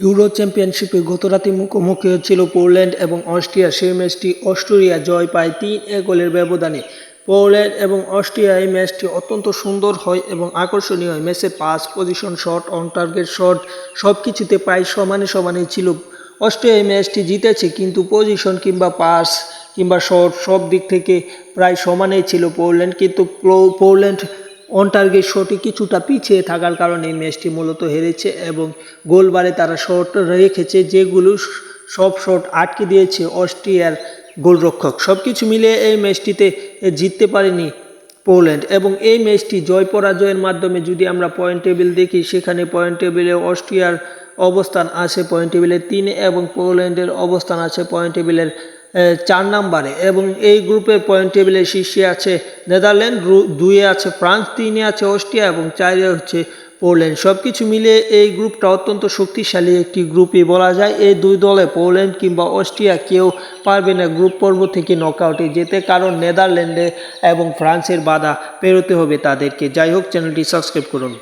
Euro চ্যাম্পিয়নশিপে গতরাতে মুখোমুখি হচ্ছিল পোল্যান্ড এবং অস্ট্রিয়া। সেই ম্যাচটি অস্ট্রিয়া জয় পায় তিন এক গোলের ব্যবধানে। পোল্যান্ড এবং অস্ট্রিয়া এই ম্যাচটি অত্যন্ত সুন্দর হয় এবং আকর্ষণীয় হয়। ম্যাচে pass position shot, on target shot সব কিছুতে প্রায় সমানে সমানে ছিল। অস্ট্রিয়া এই ম্যাচটি জিতেছে কিন্তু পজিশন কিংবা পাস কিংবা শট সব দিক থেকে প্রায় সমানেই ছিল পোল্যান্ড। কিন্তু পোল্যান্ড অন টার্গেট শটে কিছুটা পিছিয়ে থাকার কারণে এই ম্যাচটি মূলত হেরেছে এবং গোলবারে তারা শট রেখেছে যেগুলো সব শট আটকে দিয়েছে অস্ট্রিয়ার গোলরক্ষক। সব কিছু মিলিয়ে এই ম্যাচটিতে জিততে পারেনি পোল্যান্ড এবং এই ম্যাচটি জয় পরাজয়ের মাধ্যমে যদি আমরা পয়েন্ট টেবিল দেখি, সেখানে পয়েন্ট টেবিলে অস্ট্রিয়ার অবস্থান আছে পয়েন্ট টেবিলের তিনে এবং পোল্যান্ডের অবস্থান আছে পয়েন্ট টেবিলের চার নম্বরে। এবং এই গ্রুপের পয়েন্ট টেবিলের শীর্ষে আছে নেদারল্যান্ড দুইয়ে আছে ফ্রান্স, তিনে আছে অস্ট্রিয়া এবং চারে হচ্ছে পোল্যান্ড। সব কিছু মিলিয়ে এই গ্রুপটা অত্যন্ত শক্তিশালী একটি গ্রুপই বলা যায়। এই দুই দলে, পোল্যান্ড কিংবা অস্ট্রিয়া, কেউ পারবে না গ্রুপ পর্ব থেকে নকআউটে যেতে। কারণ নেদারল্যান্ডে এবং ফ্রান্সের বাধা পেরোতে হবে তাদেরকে। যাই হোক, চ্যানেলটি সাবস্ক্রাইব করুন।